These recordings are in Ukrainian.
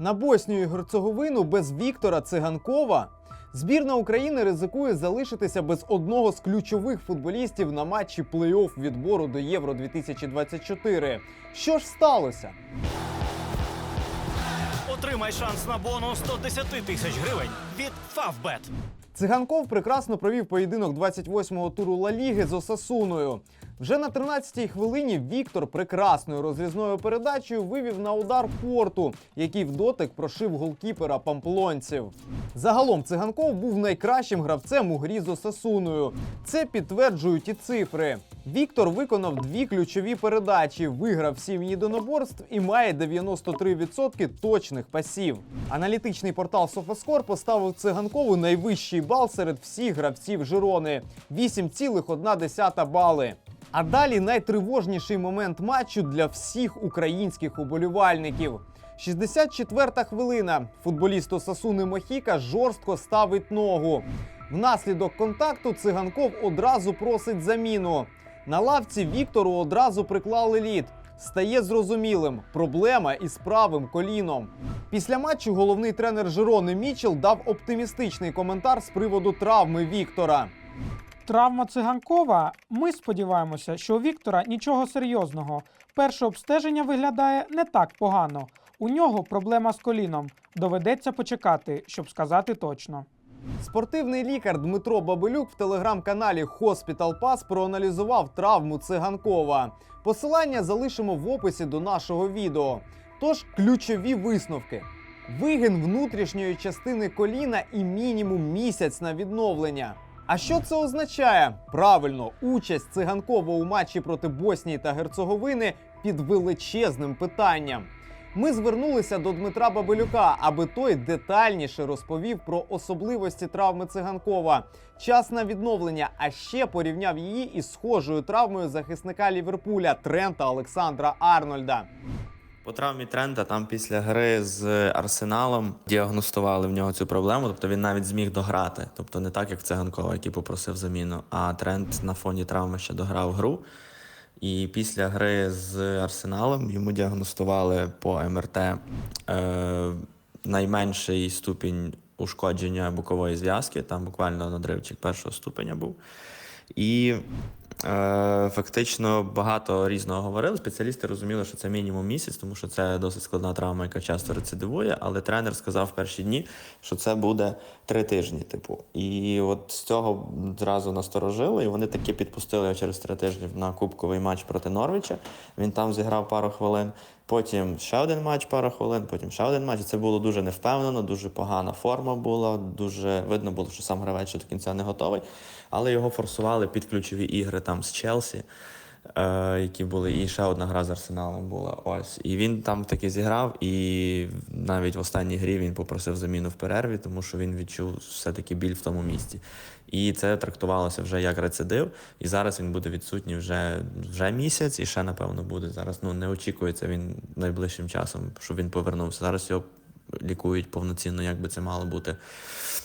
На Боснію і Герцеговину без Віктора Циганкова збірна України ризикує залишитися без одного з ключових футболістів на матчі плей-офф відбору до Євро 2024. Що ж сталося? Отримай шанс на бонус 110 тисяч гривень від Favbet. Циганков прекрасно провів поєдинок 28-го туру Ла Ліги з Осасуною. Вже на 13-й хвилині Віктор прекрасною розрізною передачею вивів на удар порту, який в дотик прошив голкіпера памплонців. Загалом циганков був найкращим гравцем у грі з Осасуною. Це підтверджують і цифри. Віктор виконав дві ключові передачі, виграв сім єдиноборств і має 93% точних пасів. Аналітичний портал Софаскор поставив циганкову найвищий бал серед всіх гравців Жирони 8,1 бали. А далі найтривожніший момент матчу для всіх українських уболівальників. 64-та хвилина. Футболіст Осасуни Мохіка жорстко ставить ногу. Внаслідок контакту циганков одразу просить заміну. На лавці Віктору одразу приклали лід. Стає зрозумілим проблема із правим коліном. Після матчу головний тренер Жирони Мічел дав оптимістичний коментар з приводу травми Віктора. Травма циганкова. Ми сподіваємося, що у Віктора нічого серйозного. Перше обстеження виглядає не так погано. У нього проблема з коліном. Доведеться почекати, щоб сказати точно. Спортивний лікар Дмитро Бабелюк в телеграм-каналі Hospital Pass проаналізував травму циганкова. Посилання залишимо в описі до нашого відео. Тож ключові висновки: вигин внутрішньої частини коліна і мінімум місяць на відновлення. А що це означає? Правильно, участь циганкова у матчі проти Боснії та Герцеговини під величезним питанням. Ми звернулися до Дмитра Бабелюка, аби той детальніше розповів про особливості травми циганкова, час на відновлення, а ще порівняв її із схожою травмою захисника Ліверпуля Трента Олександра Арнольда. По травмі Трента там після гри з Арсеналом діагностували в нього цю проблему, тобто він навіть зміг дограти. Тобто не так, як Циганкова, який попросив заміну, а Трент на фоні травми ще дограв гру. І після гри з Арсеналом йому діагностували по МРТ е, найменший ступінь ушкодження бокової зв'язки, там буквально надривчик першого ступеня був. І фактично багато різного говорили. Спеціалісти розуміли, що це мінімум місяць, тому що це досить складна травма, яка часто рецидивує. Але тренер сказав в перші дні, що це буде три тижні. Типу, і от з цього зразу насторожили, і вони таки підпустили його через три тижні на кубковий матч проти Норвіча. Він там зіграв пару хвилин. Потім ще один матч, пару хвилин, потім ще один матч. Це було дуже невпевнено, дуже погана форма була. Дуже видно було, що сам гравець до кінця не готовий. Але його форсували під ключові ігри там з Челсі, які були, і ще одна гра з Арсеналом була. Ось. І він там таки зіграв, і навіть в останній грі він попросив заміну в перерві, тому що він відчув все-таки біль в тому місці. І це трактувалося вже як рецидив. І зараз він буде відсутній вже, вже місяць, і ще, напевно, буде зараз. Ну, не очікується він найближчим часом, щоб він повернувся. Зараз його лікують повноцінно, як би це мало бути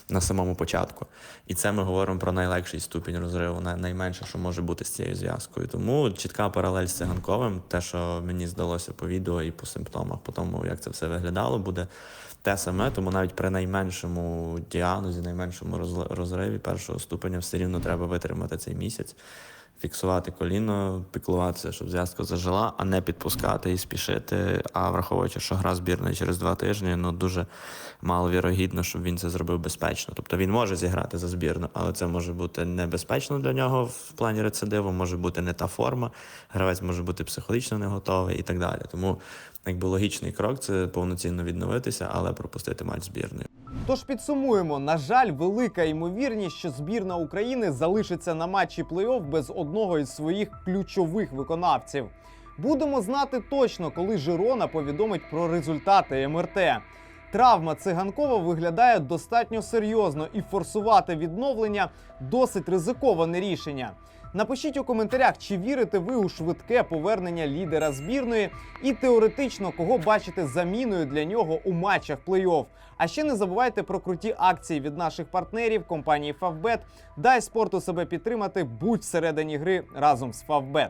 на самому початку. І це ми говоримо про найлегший ступінь розриву, най- найменше, що може бути з цією зв'язкою. Тому чітка паралель з циганковим, те, що мені здалося по відео і по симптомах, по тому, як це все виглядало, буде те саме. Тому навіть при найменшому діагнозі, найменшому розриві першого ступеня все рівно треба витримати цей місяць. Фіксувати коліно, піклуватися, щоб зв'язка зажила, а не підпускати і спішити. А враховуючи, що гра збірної через два тижні, ну дуже маловірогідно, щоб він це зробив безпечно. Тобто він може зіграти за збірну, але це може бути небезпечно для нього в плані рецидиву, може бути не та форма, гравець може бути психологічно не готовий і так далі. Тому якби логічний крок це повноцінно відновитися, але пропустити матч збірної. Тож підсумуємо: на жаль, велика ймовірність, що збірна України залишиться на матчі плей-офф без одного із своїх ключових виконавців. Будемо знати точно, коли Жирона повідомить про результати МРТ. Травма циганкова виглядає достатньо серйозно і форсувати відновлення досить ризиковане рішення. Напишіть у коментарях, чи вірите ви у швидке повернення лідера збірної, і теоретично кого бачите заміною для нього у матчах плей-офф. А ще не забувайте про круті акції від наших партнерів компанії Favbet. Дай спорту себе підтримати, будь всередині гри разом з Favbet.